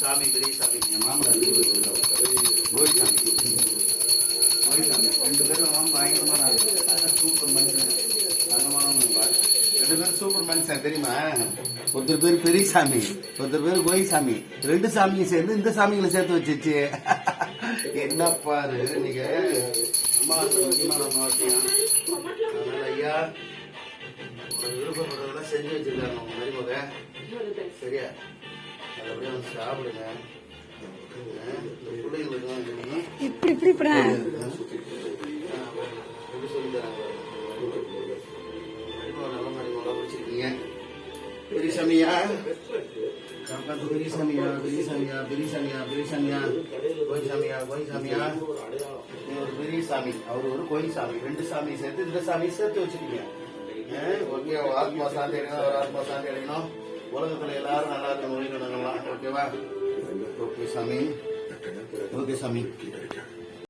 சாமி பெரிய சாமி என் ரெண்டு பேரும் பயங்கரமான சூப்பர் மனுஷன் தங்கமான ரெண்டு பேரும் சூப்பர் மனுஷன் தெரியுமா ஒருத்தர் பேர் பெரியசாமி ஒருத்தர் பேர் கோயிசாமி. ரெண்டு சாமியும் சேர்ந்து இந்த சாமிகளை சேர்த்து வச்சிச்சு என்ன பாரு நீங்க. அம்மா மாவட்டம் செஞ்சு வச்சிருக்காங்க உங்க மருமக சரியா? நல்லபடியா வந்து சாப்பிடுங்க. இப்படி இப்படி எப்படி சொல்லி தராங்க? நல்ல மருமகளா பிடிச்சிருக்கீங்க. பெரியசாமியா? காக்காத்து பெரியசாமியா பெரியசாமியா பெரியசாமியா பெரியசாமியா. கோயில்சாமியா கோயில்சாமியா? ஒரு பெரிய சாமி அவர் ஒரு கோயில் சாமி ரெண்டு சாமி சேர்த்து இந்த சாமி சேர்த்து வச்சிருக்கீங்க. ஓகே ஆத்மா சாந்தி அடையணும் ஒரு ஆத்மா சாந்தி அடையணும். உலகத்துல எல்லாரும் நல்லா இருக்கணும் ஓகேவா? ஓகே சாமி. ஓகே சாமி.